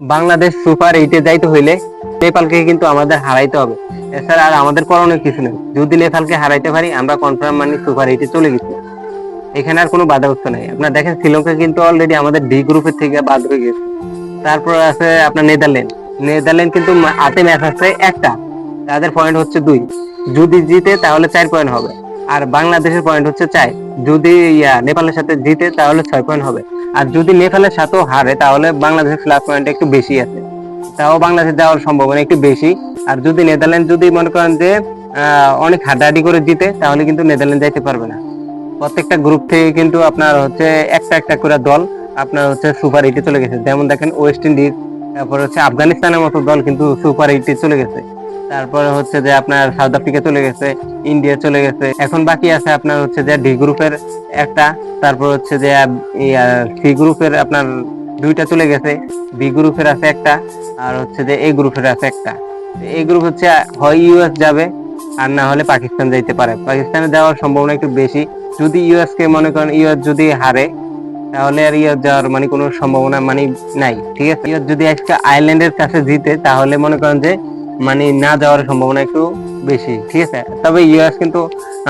Bangladesh super এইটে যাইতে হইলে নেপালকে কিন্তু আমাদের হারাইতে হবে। এছাড়া আর আমাদের করণীয় কিছু নেই। যদি নেপালকে হারাইতে পারি, আমরা কনফার্ম মানে সুপার এইটে চলে গেছি। এখানে আর কোনো বাধাগ্রস্ত নেই। আপনার দেখেন, শ্রীলঙ্কা কিন্তু অলরেডি আমাদের ডি গ্রুপের থেকে বাদ হয়ে গেছে। তারপর আছে আপনার নেদারল্যান্ড। নেদারল্যান্ড কিন্তু হাতে ম্যাচ আছে একটা। তাদের পয়েন্ট হচ্ছে দুই। যদি জিতে, তাহলে চার পয়েন্ট হবে। আর বাংলাদেশের পয়েন্ট হচ্ছে চার। যদি ইয়া, নেপালের সাথে জিতে, তাহলে ছয় পয়েন্ট হবে। আর যদি নেপালের সাথেও হারে, তাহলে বাংলাদেশের প্লাস পয়েন্ট একটু বেশি আছে। তাও বাংলাদেশ যাওয়ার সম্ভাবনা একটু বেশি। আর যদি নেদারল্যান্ড, যদি মনে করেন যে অনেক হাড্ডাহাড্ডি করে জিতে, তাহলে কিন্তু নেদারল্যান্ড যাইতে পারবে না। প্রত্যেকটা গ্রুপ থেকে কিন্তু আপনার হচ্ছে একটা একটা করে দল আপনার হচ্ছে সুপার এইটে চলে গেছে। যেমন দেখেন ওয়েস্ট ইন্ডিজ তারপর হচ্ছে আফগানিস্তানের মতো দল কিন্তু সুপার এইটে চলে গেছে। তারপরে হচ্ছে যে আপনার সাউথ আফ্রিকা চলে গেছে, ইন্ডিয়া চলে গেছে। এখন বাকি আছে আপনার হচ্ছে যে ডি গ্রুপের একটা, তারপর হচ্ছে যে সি গ্রুপের আপনার দুইটা চলে গেছে। বি গ্রুপের আছে একটা আর হচ্ছে যে এ গ্রুপের আছে একটা। এই গ্রুপ হচ্ছে, হয় ইউএস যাবে আর না হলে পাকিস্তান যাইতে পারে। পাকিস্তানে যাওয়ার সম্ভাবনা একটু বেশি। যদি ইউএস কে মনে করেন ইউএস যদি হারে, তাহলে আর ইউএস যাওয়ার মানে কোনো সম্ভাবনা মানে নাই, ঠিক আছে? ইউএস যদি আজকে আয়ারল্যান্ডের কাছে জিতে, তাহলে মনে করেন যে মানে না যাওয়ার সম্ভাবনা একটু বেশি ঠিক আছে? তবে ইউএস কিন্তু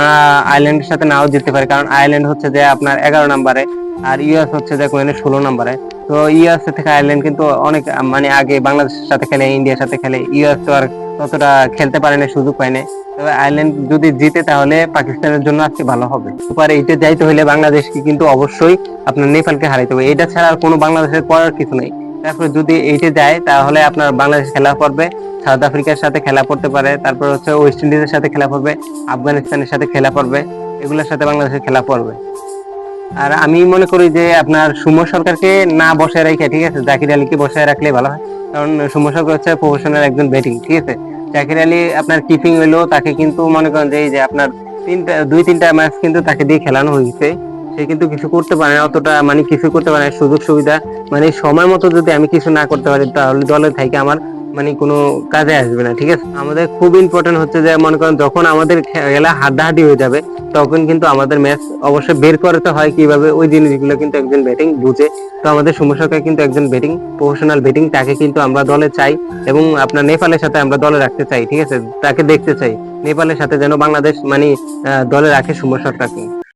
আহ, আয়ারল্যান্ডের সাথে নাও জিততে পারে কারণ আয়ারল্যান্ড হচ্ছে যে আপনার এগারো নম্বরে আর ইউএস হচ্ছে যে কোয়েনে ষোলো নম্বরে। তো ইউএস থেকে আয়ারল্যান্ড কিন্তু অনেক মানে আগে বাংলাদেশের সাথে খেলে ইন্ডিয়ার সাথে খেলে ইউএস তো আর ততটা খেলতে পারে না সুযোগ পায় না। তবে আয়ারল্যান্ড যদি জিতে তাহলে পাকিস্তানের জন্য আজকে ভালো হবে। সুপার এইটে যাইতে হলে বাংলাদেশকে কিন্তু অবশ্যই আপনার নেপালকে হারাইতে হবে। এটা ছাড়া আর কোনো বাংলাদেশের করার কিছু নেই। তারপরে যদি এইটে যায়, তাহলে আপনার বাংলাদেশ খেলা পড়বে, সাউথ আফ্রিকার সাথে খেলা পড়তে পারে, তারপর হচ্ছে ওয়েস্ট ইন্ডিজের সাথে খেলা পড়বে, আফগানিস্তানের সাথে খেলা পড়বে, এগুলোর সাথে বাংলাদেশের খেলা পড়বে। আর আমি মনে করি যে আপনার সুমো সরকারকে না বসায় রেখে, ঠিক আছে, জাকির আলীকে বসায় রাখলে ভালো হয়। কারণ সুমো সরকার হচ্ছে প্রফেশনাল একজন ব্যাটিং ঠিক আছে? জাকির আলী আপনার কিপিং হইলেও তাকে কিন্তু মনে করেন যে এই যে আপনার তিনটা, দুই তিনটা ম্যাচ কিন্তু তাকে দিয়ে খেলানো হয়েছে। সে কিন্তু কিছু করতে পারে না, অতটা মানে কিছু করতে পারে না, সুযোগ সুবিধা মানে সময় মতো যদি আমি কিছু না করতে পারি, তাহলে দলের থেকে আমার মানে কোনো কাজে আসবে না, ঠিক আছে? আমাদের খুব ইম্পর্টেন্ট হচ্ছে যে, মনে করেন যখন আমাদের খেলা হাড্ডাহাড্ডি হয়ে যাবে, তখন কিন্তু আমাদের ম্যাচ অবশ্যই বের করতে হয় কীভাবে, ওই জিনিসগুলো কিন্তু একজন ব্যাটিং বুঝে। তো আমাদের সমস্যাকে কিন্তু একজন ব্যাটিং প্রফেশনাল ব্যাটিং তাকে কিন্তু আমরা দলে চাই এবং আপনার নেপালের সাথে আমরা দলে রাখতে চাই, ঠিক আছে? তাকে দেখতে চাই। নেপালের সাথে যেন বাংলাদেশ মানে দলে রাখে সমস্যাটাকে